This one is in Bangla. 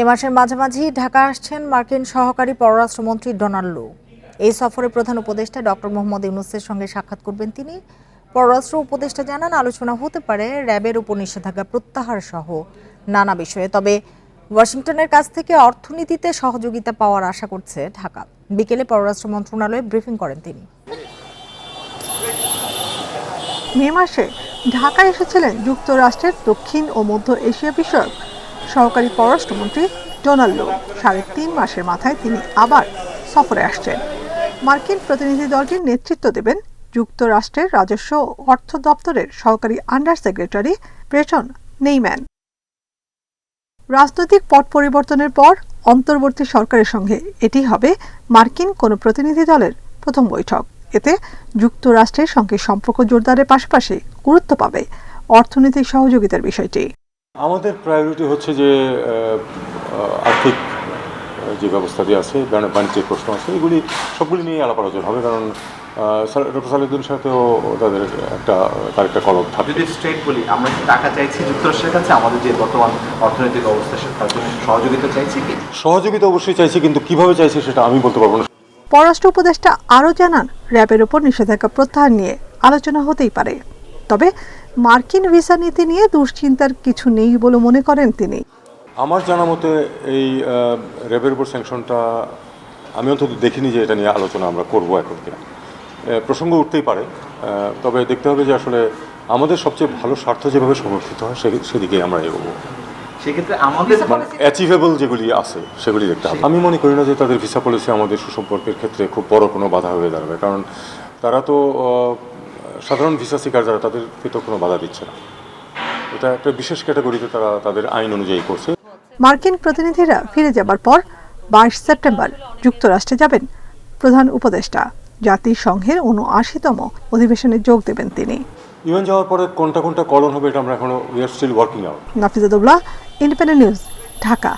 এ মাসের মাঝামাঝি ঢাকা আসছেন মার্কিন সহকারী পররাষ্ট্রমন্ত্রী ডোনাল্ড লু। এই সফরে প্রধান উপদেষ্টা ডক্টর মোহাম্মদ ইউনুসের সঙ্গে সাক্ষাৎ করবেন তিনি। পররাষ্ট্র উপদেষ্টা জানান, আলোচনা হতে পারে র্যাবের উপর নিষেধাজ্ঞা প্রত্যাহার সহ নানা বিষয়ে। তবে ওয়াশিংটনের কাছ থেকে অর্থনীতিতে সহযোগিতা পাওয়ার আশা করছে ঢাকা। বিকেলে পররাষ্ট্র মন্ত্রণালয়ে ব্রিফিং করেন তিনি। মে মাসে ঢাকায় এসেছিলেন যুক্তরাষ্ট্রের দক্ষিণ ও মধ্য এশিয়া বিষয়ক সহকারী পররাষ্ট্রমন্ত্রী ডোনাল্ড লো সাড়ে তিন মাসের মাথায় তিনি আবার সফরে আসছেন। মার্কিন প্রতিনিধি দলটির নেতৃত্ব দেবেন যুক্তরাষ্ট্রের রাজস্ব অর্থ দপ্তরের সহকারী আন্ডার সেক্রেটারি ব্রেটন নেইম্যান। রাজনৈতিক পট পরিবর্তনের পর অন্তর্বর্তী সরকারের সঙ্গে এটি হবে মার্কিন কোনো প্রতিনিধি দলের প্রথম বৈঠক। এতে যুক্তরাষ্ট্রের সঙ্গে সম্পর্ক জোরদারের পাশাপাশি গুরুত্ব পাবে অর্থনৈতিক সহযোগিতার বিষয়টি। আমাদের প্রায়োরিটি হচ্ছে যে আর্থিক যে ব্যবস্থা দিয়ে আছে বাণিজ্যিক প্রশ্ন আছে এগুলি সবগুলি নিয়ে আলাপ আলোচনা হবে কারণ ডক্টর সালিউদ্দিনের সাথেও তাদের একটা তার একটা কলম থাকে যদি স্ট্রেট বলি আমরা কি টাকা চাইছি যুক্তরাষ্ট্রের কাছে? আমাদের যে বর্তমান অর্থনৈতিক অবস্থা তার জন্য সহযোগিতা চাইছি কি? সহযোগিতা অবশ্যই চাইছি কিন্তু কীভাবে চাইছি সেটা আমি বলতে পারব না। পররাষ্ট্র উপদেষ্টা আরও জানান র্যাবের ওপর নিষেধাজ্ঞা প্রত্যাহার নিয়ে আলোচনা হতেই পারে। তবে মার্কিন ভিসা নীতি নিয়ে দুশ্চিন্তার কিছু নেই বলে মনে করেন তিনি। আমার জানা মতে এই র্যাবের উপর স্যাংশনটা আমি অন্তত দেখিনি যে এটা নিয়ে আলোচনা আমরা করব এখন কিনা। প্রসঙ্গ উঠতেই পারে তবে দেখতে হবে যে আসলে আমাদের সবচেয়ে ভালো স্বার্থ যেভাবে সমর্থিত হয় সে- সেদিকেই আমরা এগোবো। সেক্ষেত্রে আমাদের অ্যাচিভেবল যেগুলি আছে সেগুলি দেখতে হবে। আমি মনে করি না যে তাদের ভিসা পলিসি আমাদের সুসম্পর্কের ক্ষেত্রে খুব বড় কোনো বাধা হয়ে দাঁড়াবে কারণ তারা তো সাধারণ ভিসা শিকার যারা তাদের তো কোনো বাধা দিচ্ছে না। এটা একটা বিশেষ ক্যাটাগরিতে তারা তাদের আইন অনুযায়ী করছে। মার্কিন প্রতিনিধিরা ফিরে যাবার পর বাইশ সেপ্টেম্বর যুক্তরাষ্ট্রে যাবেন প্রধান উপদেষ্টা। জাতিসংঘের উনআশিতম অধিবেশনে যোগ দেবেন তিনি। ইউএন যাওয়ার পরে কোনটা কোনটা কলন হবে এটা আমরা এখনও we are still working out Nafizadullah Independent news Dhaka.